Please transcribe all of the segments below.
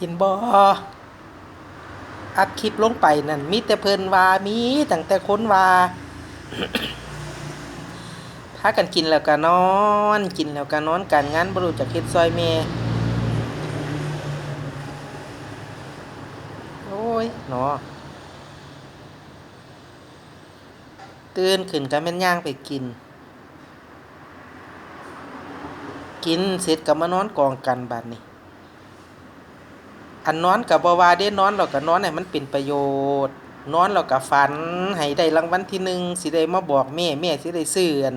เห็นบ่อัดคลิปลงไปนั่นมีแต่เพิ่นว่ามีตั้งแต่ค้นว่าพากันกินแล้วก็นอน กินแล้วก็นอนการงานบรูจักเฮ็ดซอยแม่โอ้ยเนาะตื่นขึ้นก็แม่นย่างไปกิน กินเสร็จก็มานอนกองกันบัดนี้ อันนอนกับบ่ว่าเด้นอนเราก็นอนให้มันเป็นประโยชน์ นอนเราก็ฝันให้ได้รางวัลที่หนึ่งสิได้มาบอกแม่แม่สิได้ซื้ออัน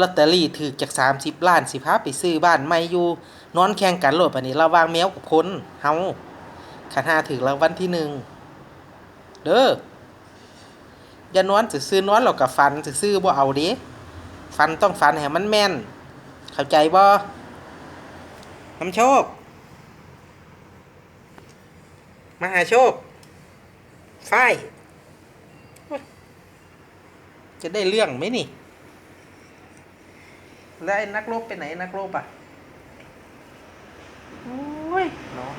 ลอตเตอรี่ถูกจาก 30 ล้านสิพาไปซื้อบ้านใหม่อยู่ นอนแข่งกันโลดบัดนี้ระวางแมวกับคนเฮาคันหาถูกรางวัลที่หนึ่งเด้ออย่านอนซื่อนอนเราก็ฝันซื่อบ่เอาเด้ฝันต้องฝันให้มันแม่น เข้าใจบ่น้ำโชค มหาโชคฝ้ายโอ๊ยจะได้เรื่องไหมนี่ แล้วไอ้นักรบไปไหนนักรบอะ โอ้ยเนาะ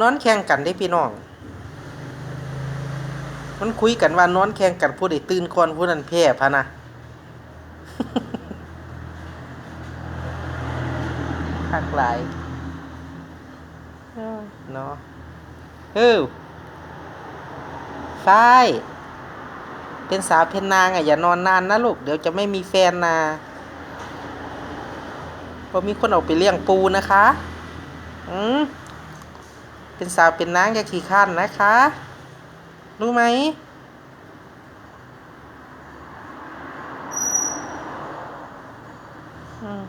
นอนแข่งกันได้พี่น้อง มันคุยกันว่านอนแข่งกันผู้ใดตื่นก่อนผู้นั้นแพ้พะนะ คักหลายเอ้ยเนาะเฮ้ยฝ้ายเป็นสาวเพนนางอะอย่านอนนานนะลูก เดี๋ยวจะไม่มีแฟนนะเพราะมีคนเอาไปเลี้ยงปูนะคะ อืมเป็นสาวเป็นนางอย่าขี้ข้านนะคะ รู้ไหมอืม